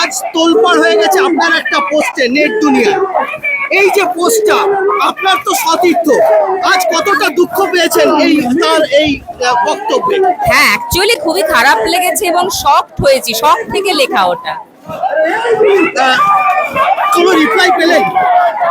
আজ তোলপাড় হয়ে গেছে আপনার একটা পোস্টে নেট দুনিয়া। এই যে পোস্টটা আপনার তো সতীর্থ। আজ কতটা দুঃখ পেয়েছেন এই তার এই বক্তব্যে? হ্যাঁ অ্যাকচুয়ালি খুবই খারাপ লেগেছে এবং শকড হয়েছি। শক থেকে লেখা ওটা। কোনো রিপ্লাই পেলেন?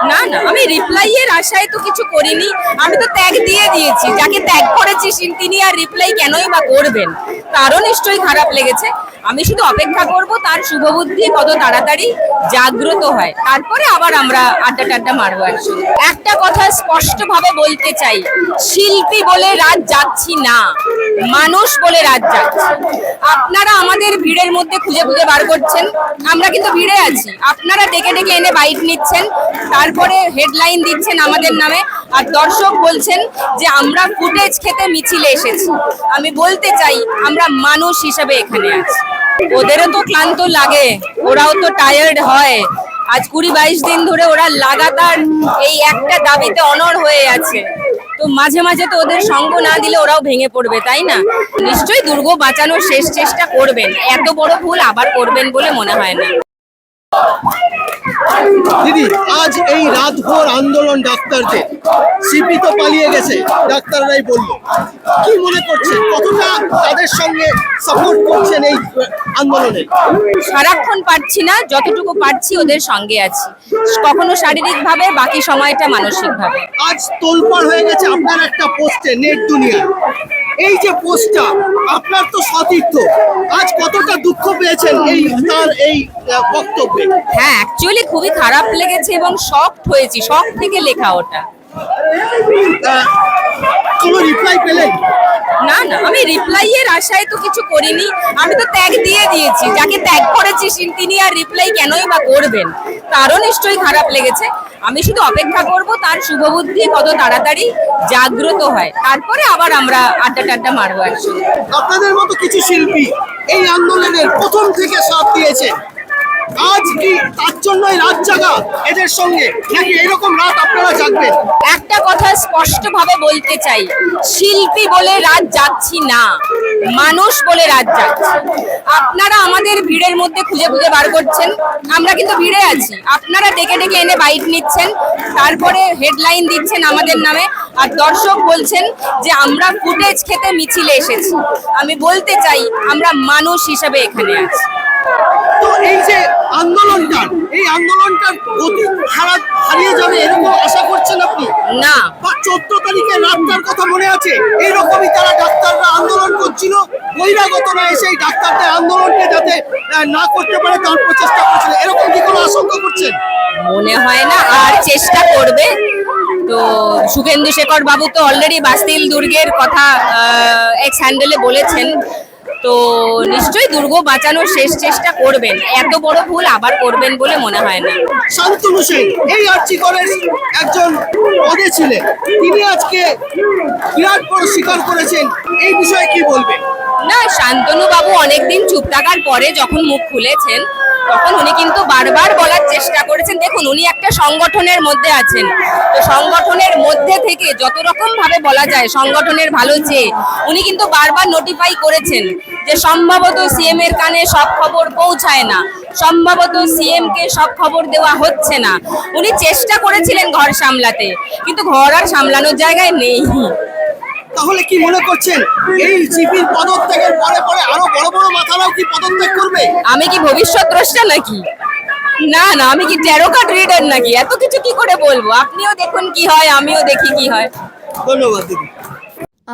না না আমি রিপ্লাই এর আশায় তো কিছু করিনি। আমি তো ত্যাগ দিয়ে দিয়েছি। যাকে ত্যাগ করেছি তিনি আর রিপ্লাই কেনই বা করবেন? তারও নিশ্চয়ই খারাপ লেগেছে। আমি শুধু অপেক্ষা করব তার শুভবুদ্ধি কত তাড়াতাড়ি জাগ্রত হয়। তারপরে আবার আমরা আড্ডা টাড্ডা মারবো একসঙ্গে একটা কথা স্পষ্টভাবে বলতে চাই, শিল্পী বলে রাত যাচ্ছি না, মানুষ বলে রাত যাচ্ছি। আপনারা আমাদের ভিড়ের মধ্যে খুঁজে খুঁজে বার করছেন। আমরা কিন্তু ভিড়ে আছি। আপনারা ডেকে ডেকে এনে বাইট নিচ্ছেন। তারপরে হেডলাইন দিচ্ছেন আমাদের নামে। আর দর্শক বলছেন যে, আমরা ফুটেজ খেতে মিছিলে এসেছি। আমি বলতে চাই, আমরা মানুষ হিসেবে এখানে আছি। ওদেরও তো ক্লান্ত লাগে, ওরাও তো টায়ার্ড হয়। আজ কুড়ি বাইশ দিন ধরে ওরা লাগাতার এই একটা দাবিতে অনর হয়ে আছে। তো মাঝে মাঝে তো ওদের সঙ্গ না দিলে ওরাও ভেঙে পড়বে, তাই না? নিশ্চয়ই দুর্গ বাঁচানোর শেষ চেষ্টা করবেন। এত বড় ভুল আবার করবেন বলে মনে হয় না। দিদি আজ এই রাতভর আন্দোলন ডাক্তারদের। সিপি তো পালিয়ে গেছে ডাক্তাররাই বলল। কি মনে করছেন কতটা তাদের সঙ্গে সাপোর্ট করছেন এই আন্দোলনে? সারাক্ষণ পারছি না যতটুকু পারছি ওদের সঙ্গে আছি। কখনো শারীরিকভাবে বাকি সময়টা মানসিকভাবে। আজ তোলপাড় হয়ে গেছে আপনার একটা পোস্টে নেট দুনিয়া। এই যে পোস্টটা আপনার তো সতীর্থ। আজ কতটা দুঃখ পেয়েছেন এই তার এই বক্তব্যে? হ্যাঁ অ্যাকচুয়ালি খুবই খারাপ লেগেছে এবং শক হয়েছি। শক থেকে লেখা ওটা। কোনো রিপ্লাই পেলেন না না আমি রিপ্লাই এর আশায় তো কিছু করিনি। আমি তো ত্যাগ দিয়ে দিয়েছি। যাকে ত্যাগ করেছি তিনি আর রিপ্লাই কেনই বা করবেন? তারও নিশ্চয়ই খারাপ লেগেছে। আমি শুধু অপেক্ষা করব তার শুভবুদ্ধি কত তাড়াতাড়ি জাগ্রত হয়। তারপরে আবার আমরা আড্ডা টাড্ডা মারবো একসঙ্গে। আপনাদের মতো কিছু শিল্পী এই আন্দোলনের প্রথম থেকে সাথ দিয়েছে আজ কি? তার জন্যই রাত জাগা এদের সঙ্গে। নাকি এরকম রাত আপনারা জাগবেন? একটা কথা স্পষ্টভাবে বলতে চাই। শিল্পী বলে রাত যাচ্ছি না, মানুষ বলে রাত যাচ্ছি আপনারা আমাদের ভিড়ের মধ্যে খুঁজে খুঁজে বার করছেন। আমরা কিন্তু ভিড়ে আছি। আপনারা ডেকে ডেকে এনে বাইট নিচ্ছেন, তারপরে হেডলাইন দিচ্ছেন আমাদের নামে। আর দর্শক বলছেন যে, আমরা ফুটেজ খেতে মিছিলে এসেছি। আমি বলতে চাই, আমরা মানুষ হিসেবে এখানে আছি। এই যে আন্দোলনটা এই আন্দোলনটার গতি হারা হারিয়ে যাবে এরকম আশা করছেন আপনি? না। চোদ্দ তারিখে রাতটার কথা মনে আছে? এইরকমই তারা ডাক্তাররা আন্দোলন করছিল বহিরাগতরা এসে এই ডাক্তারদের আন্দোলনকে যাতে না করতে পারে তার প্রচেষ্টা করছিল। এরকম কি কোনো আশঙ্কা করছেন? মনে হয় না আর চেষ্টা করবে। তো সুখেন্দু শেখর বাবু তো অলরেডি বাস্তিল দুর্গের কথা এক্স হ্যান্ডেলে বলেছেন। তো নিশ্চয়ই দুর্গ বাঁচানোর শেষ চেষ্টা করবেন। এত বড় ভুল আবার করবেন বলে মনে হয় না। শান্তনু সেন এই আর্চিকরের একজন পদে ছিলেন। তিনি আজকে বিরাট বড় স্বীকার করেছেন। এই বিষয়ে কি বলবেন? না শান্তনু বাবু অনেকদিন চুপ থাকার পরে যখন মুখ খুলেছেন তখন উনি কিন্তু বারবার বলার চেষ্টা করেছেন, দেখুন উনি একটা সংগঠনের মধ্যে আছেন। তো সংগঠনের মধ্যে থেকে যত রকম ভাবে বলা যায় সংগঠনের ভালো চেয়ে, উনি কিন্তু বারবার নোটিফাই করেছেন যে সম্ভবত সিএম এর কানে সব খবর পৌঁছায় না, সম্ভবত সিএম কে সব খবর দেওয়া হচ্ছে না। উনি চেষ্টা করেছিলেন ঘর সামলাতে, কিন্তু ঘর আর সামলানোর জায়গায় নেই। তাহলে কি মনে করছেন? এই জিপির পদত্যাগের পরে পরে আরও বড় বড় মাথারাও কি পদত্যাগ করবে? আমি কি ভবিষ্যৎ দ্রষ্টা নাকি? না না আমি কি ট্যারো কার্ড রিডার নাকি? এত কিছু কি করে বলব? আপনিও দেখুন কি হয় আমিও দেখি কি হয়। ধন্যবাদ দিদি।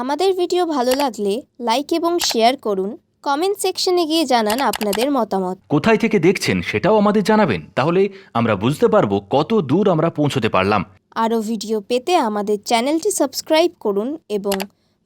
আমাদের ভিডিও ভালো লাগলে লাইক এবং শেয়ার করুন। কমেন্ট সেকশনে গিয়ে জানান আপনাদের মতামত। কোথায় থেকে দেখছেন সেটাও আমাদের জানাবেন। তাহলে আমরা বুঝতে পারব কত দূর আমরা পৌঁছতে পারলাম। আরও ভিডিও পেতে আমাদের চ্যানেলটি সাবস্ক্রাইব করুন এবং